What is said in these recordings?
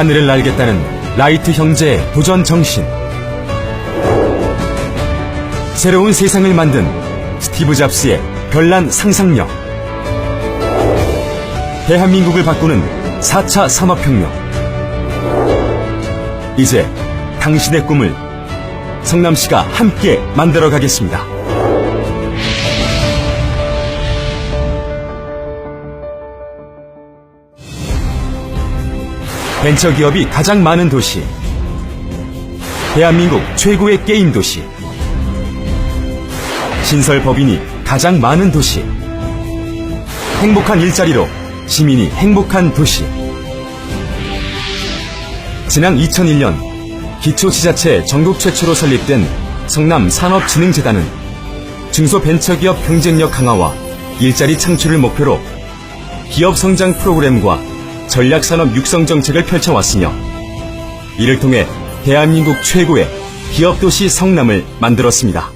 하늘을 날겠다는 라이트 형제의 도전 정신. 새로운 세상을 만든 스티브 잡스의 별난 상상력. 대한민국을 바꾸는 4차 산업혁명. 이제 당신의 꿈을 성남시가 함께 만들어 가겠습니다. 벤처 기업이 가장 많은 도시. 대한민국 최고의 게임 도시. 신설 법인이 가장 많은 도시. 행복한 일자리로 시민이 행복한 도시. 지난 2001년 기초지자체 전국 최초로 설립된 성남 산업진흥재단은 중소벤처기업 경쟁력 강화와 일자리 창출을 목표로 기업 성장 프로그램과 전략산업 육성 정책을 펼쳐왔으며 이를 통해 대한민국 최고의 기업도시 성남을 만들었습니다.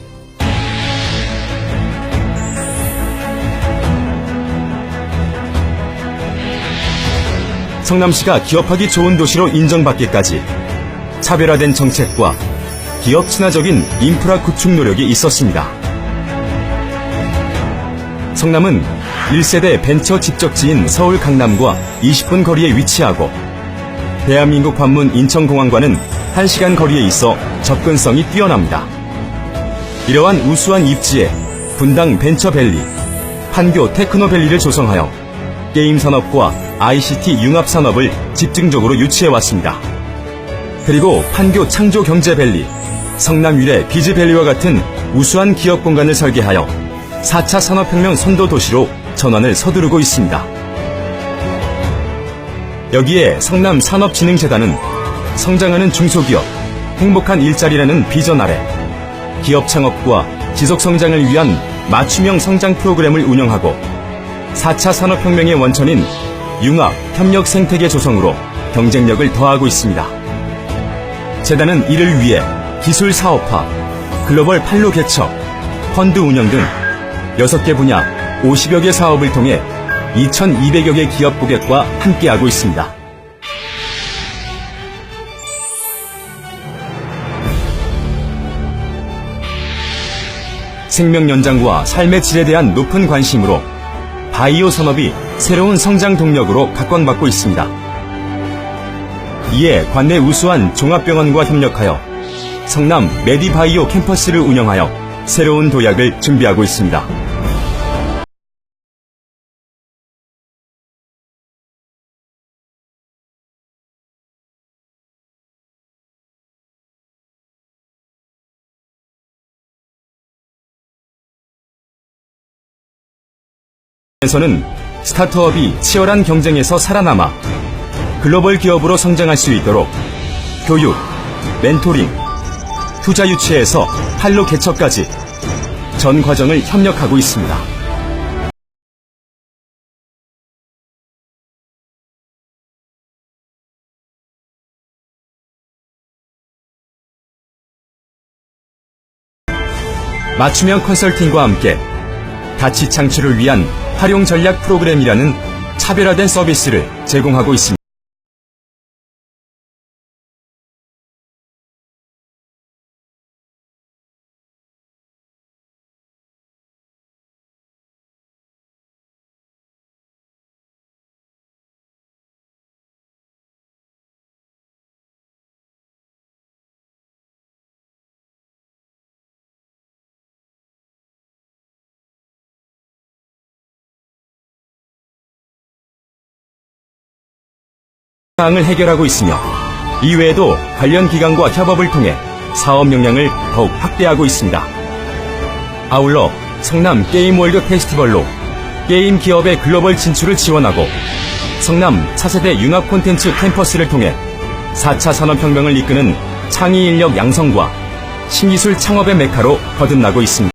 성남시가 기업하기 좋은 도시로 인정받기까지 차별화된 정책과 기업 친화적인 인프라 구축 노력이 있었습니다. 성남은 1세대 벤처 집적지인 서울 강남과 20분 거리에 위치하고 대한민국 관문 인천공항과는 1시간 거리에 있어 접근성이 뛰어납니다. 이러한 우수한 입지에 분당 벤처밸리, 판교 테크노밸리를 조성하여 게임 산업과 ICT 융합 산업을 집중적으로 유치해 왔습니다. 그리고 판교 창조 경제밸리, 성남 유래 비즈밸리와 같은 우수한 기업 공간을 설계하여 4차 산업혁명 선도 도시로 전환을 서두르고 있습니다. 여기에 성남 산업진흥재단은 성장하는 중소기업, 행복한 일자리라는 비전 아래 기업 창업과 지속 성장을 위한 맞춤형 성장 프로그램을 운영하고 4차 산업혁명의 원천인 융합, 협력 생태계 조성으로 경쟁력을 더하고 있습니다. 재단은 이를 위해 기술 사업화, 글로벌 판로 개척, 펀드 운영 등 6개 분야 50여 개 사업을 통해 2,200여 개 기업 고객과 함께하고 있습니다. 생명 연장과 삶의 질에 대한 높은 관심으로 바이오 산업이 새로운 성장 동력으로 각광받고 있습니다. 이에 관내 우수한 종합병원과 협력하여 성남 메디바이오 캠퍼스를 운영하여 새로운 도약을 준비하고 있습니다. 에서는 스타트업이 치열한 경쟁에서 살아남아 글로벌 기업으로 성장할 수 있도록 교육, 멘토링, 투자 유치에서 판로 개척까지 전 과정을 협력하고 있습니다. 맞춤형 컨설팅과 함께 가치 창출을 위한 활용 전략 프로그램이라는 차별화된 서비스를 제공하고 있습니다. 사항을 해결하고 있으며 이외에도 관련 기관과 협업을 통해 사업 역량을 더욱 확대하고 있습니다. 아울러 성남 게임월드 페스티벌로 게임 기업의 글로벌 진출을 지원하고 성남 차세대 융합 콘텐츠 캠퍼스를 통해 4차 산업혁명을 이끄는 창의 인력 양성과 신기술 창업의 메카로 거듭나고 있습니다.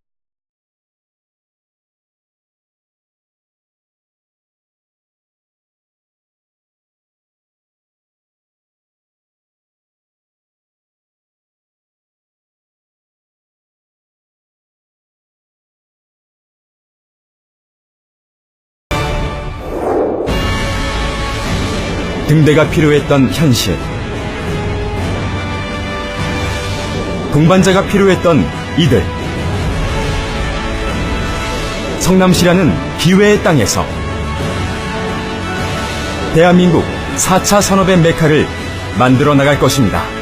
등대가 필요했던 현실. 동반자가 필요했던 이들. 성남시라는 기회의 땅에서 대한민국 4차 산업의 메카를 만들어 나갈 것입니다.